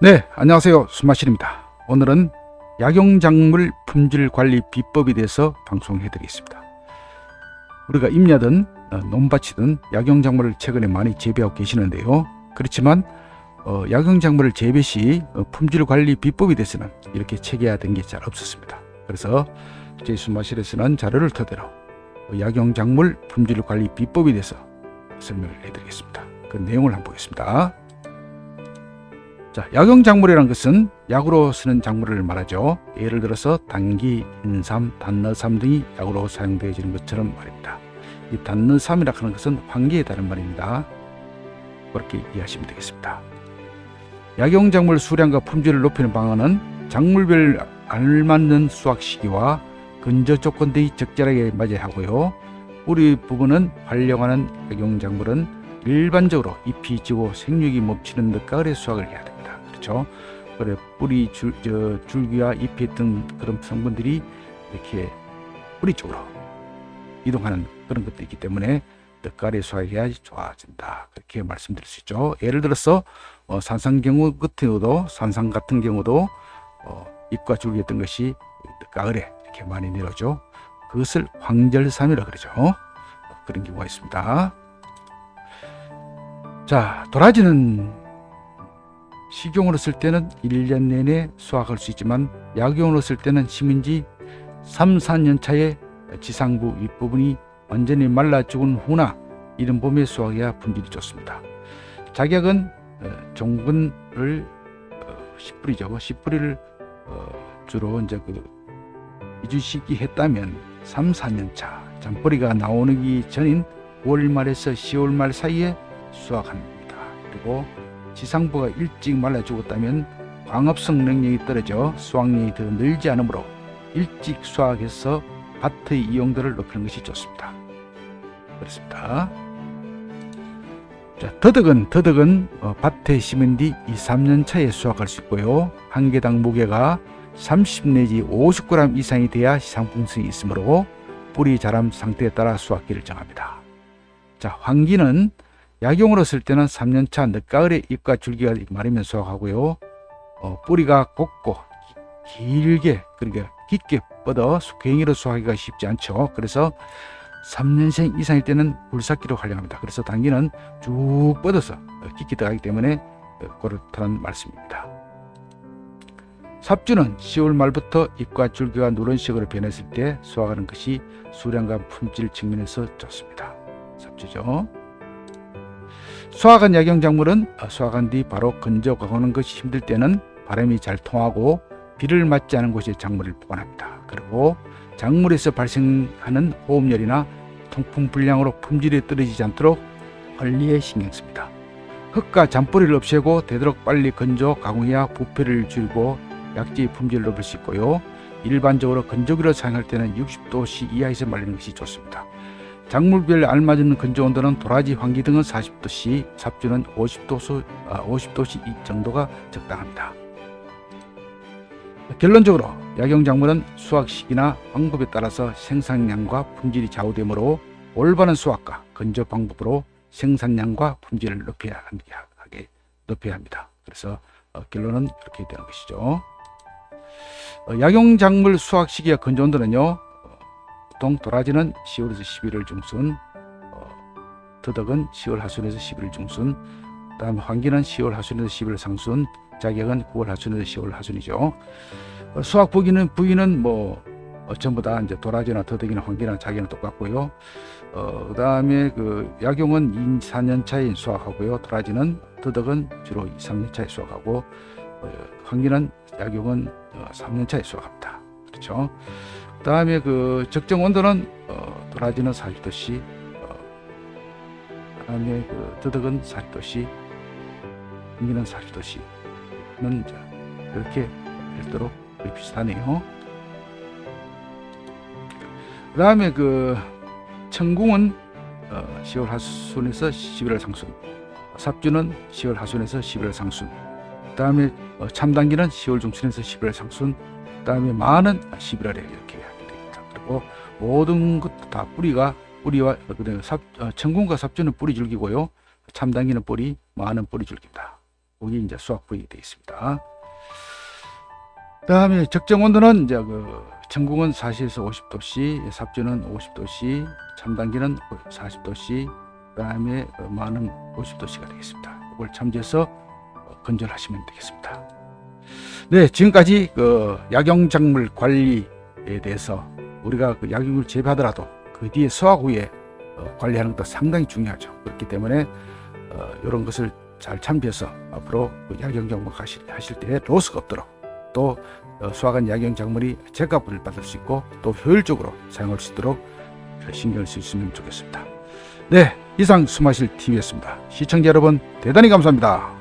네, 안녕하세요. 수마실입니다. 오늘은 약용작물 품질 관리 비법에 대해서 방송해 드리겠습니다. 우리가 임야든 어, 논밭이든 약용작물을 최근에 많이 재배하고 계시는데요. 그렇지만 어, 약용작물을 재배 시 어, 품질 관리 비법에 대해서는 이렇게 체계화된 게 잘 없었습니다. 그래서 저희 수마실에서는 자료를 토대로 어, 약용작물 품질 관리 비법에 대해서 설명을 해드리겠습니다. 그 내용을 한번 보겠습니다. 자, 약용 작물이라는 것은 약으로 쓰는 작물을 말하죠. 예를 들어서 당기, 인삼, 단너삼 등이 약으로 사용되어지는 것처럼 말입니다. 이 단너삼이라 하는 것은 환기에 다른 말입니다. 그렇게 이해하시면 되겠습니다. 약용 작물 수량과 품질을 높이는 방안은 작물별 알맞는 수확 시기와 근저 조건 등이 적절하게 맞아야 하고요. 뿌리 부분은 활용하는 약용 작물은 일반적으로 잎이 지고 생육이 멈추는 늦가을에 수확을 해야 됩니다. 그렇죠? 그래 뿌리 줄, 저, 줄기와 잎에 있던 그런 성분들이 이렇게 뿌리 쪽으로 이동하는 그런 것도 있기 때문에 늦가을에 수확해야지 좋아진다. 그렇게 말씀드릴 수 있죠. 예를 들어서 어, 산상 경우 같은 경우도 산상 같은 경우도 어, 잎과 줄기였던 것이 늦가을에 이렇게 많이 내려죠. 그것을 황절삼이라 그러죠. 어, 그런 경우가 있습니다. 자, 도라지는 식용으로 쓸 때는 1년 내내 수확할 수 있지만 약용으로 쓸 때는 심은 지 3, 4년 차에 지상부 윗부분이 완전히 말라 죽은 후나 이른 봄에 수확해야 품질이 좋습니다. 작약은 어, 종근을 어, 10뿌리죠. 10뿌리를 어, 주로 이제 그 이주시기 했다면 3, 4년 차 잔뿌리가 나오기 전인 5월 말에서 10월 말 사이에 수확합니다. 그리고 지상부가 일찍 말라 죽었다면 광합성 능력이 떨어져 수확량이 더 늘지 않으므로 일찍 수확해서 밭의 이용도를 높이는 것이 좋습니다. 그렇습니다. 자, 더덕은 더덕은 어, 밭에 심은 뒤 2, 3년 차에 수확할 수 있고요. 한 개당 무게가 30 내지 50g 이상이 돼야 상품성이 있으므로 뿌리 자람 상태에 따라 수확기를 정합니다. 자, 황기는 약용으로 쓸 때는 3년차 늦가을에 잎과 줄기가 마르면 수확하고요. 어, 뿌리가 곱고 길게 그러니까 깊게 뻗어 괭이로 수확하기가 쉽지 않죠. 그래서 3년생 이상일 때는 불삭기로 활용합니다. 그래서 당기는 쭉 뻗어서 깊게 들어가기 때문에 그렇다는 말씀입니다. 삽주는 10월 말부터 잎과 줄기가 누런식으로 변했을 때 수확하는 것이 수량과 품질 측면에서 좋습니다. 삽주죠. 수확한 약용작물은 수확한 뒤 바로 건져 가고는 것이 힘들 때는 바람이 잘 통하고 비를 맞지 않은 곳에 작물을 보관합니다. 그리고 작물에서 발생하는 호흡열이나 통풍 불량으로 품질이 떨어지지 않도록 관리에 신경 씁니다. 흙과 잔뿌리를 없애고 되도록 빨리 건져 가공해야 부패를 줄이고 약재의 품질을 높일 수 있고요. 일반적으로 건조기를 사용할 때는 60도씨 이하에서 말리는 것이 좋습니다. 작물별 알맞은 건조 온도는 도라지, 황기 등은 40도씨, 삽주는 50도씨, 아, 50도씨 정도가 적당합니다. 결론적으로 약용작물은 수확 시기나 방법에 따라서 생산량과 품질이 좌우되므로 올바른 수확과 건조 방법으로 생산량과 품질을 높여야 하게 높여야 합니다. 그래서 어, 결론은 이렇게 되는 것이죠. 어, 약용작물 수확 시기와 건조 온도는요. 보통 도라지는 10월에서 11월 중순, 어, 더덕은 10월 하순에서 11월 중순, 다음 황기는 10월 하순에서 11월 상순, 자격은 9월 하순에서 10월 하순이죠. 어, 수확 부기는 부위는 뭐 어, 전부 다 이제 도라지나 더덕이나 황기나 자기는 똑같고요. 어, 그다음에 그 약용은 2, 4년 차에 수확하고요. 도라지는 더덕은 주로 2, 3년 차에 수확하고 어, 황기는 약용은 어, 3년 차에 수확합니다. 그렇죠. 그다음에 그 적정 온도는 어, 도라지는 40도씨, 어, 그다음에 그 더덕은 40도씨, 황기는 40도씨는 이제 이렇게 별도로 거의 비슷하네요. 그 다음에 그 천궁은 어, 10월 하순에서 11월 상순, 삽주는 10월 하순에서 11월 상순, 그 다음에 어, 참당기는 10월 중순에서 11월 상순, 그 다음에 마는 11월에 이렇게 됩니다. 그리고 모든 것 다 뿌리가 뿌리와 그다음에 삽, 어, 천궁과 삽주는 뿌리 줄기고요, 참당기는 뿌리, 마는 뿌리 줄기입니다. 거기 이제 수확 부위가 되겠습니다. 그다음에 적정 온도는 이제 그 전국은 40에서 50도씨, 삽주는 50도씨, 참단기는 40도씨, 그다음에 어, 마는 50도씨가 되겠습니다. 이걸 참조해서 어, 건조하시면 되겠습니다. 네, 지금까지 그 약용 작물 관리에 대해서 우리가 그 약용을 재배하더라도 그 뒤에 수확 후에 어, 관리하는 것도 상당히 중요하죠. 그렇기 때문에 어, 이런 것을 잘 참조해서 앞으로 그 약용 작물 하실, 하실 때 로스가 없도록 또 어, 수확한 약용 작물이 제값을 받을 수 있고 또 효율적으로 사용할 수 있도록 신경을 쓰시면 좋겠습니다. 네, 이상 수마실 TV였습니다. 시청자 여러분 대단히 감사합니다.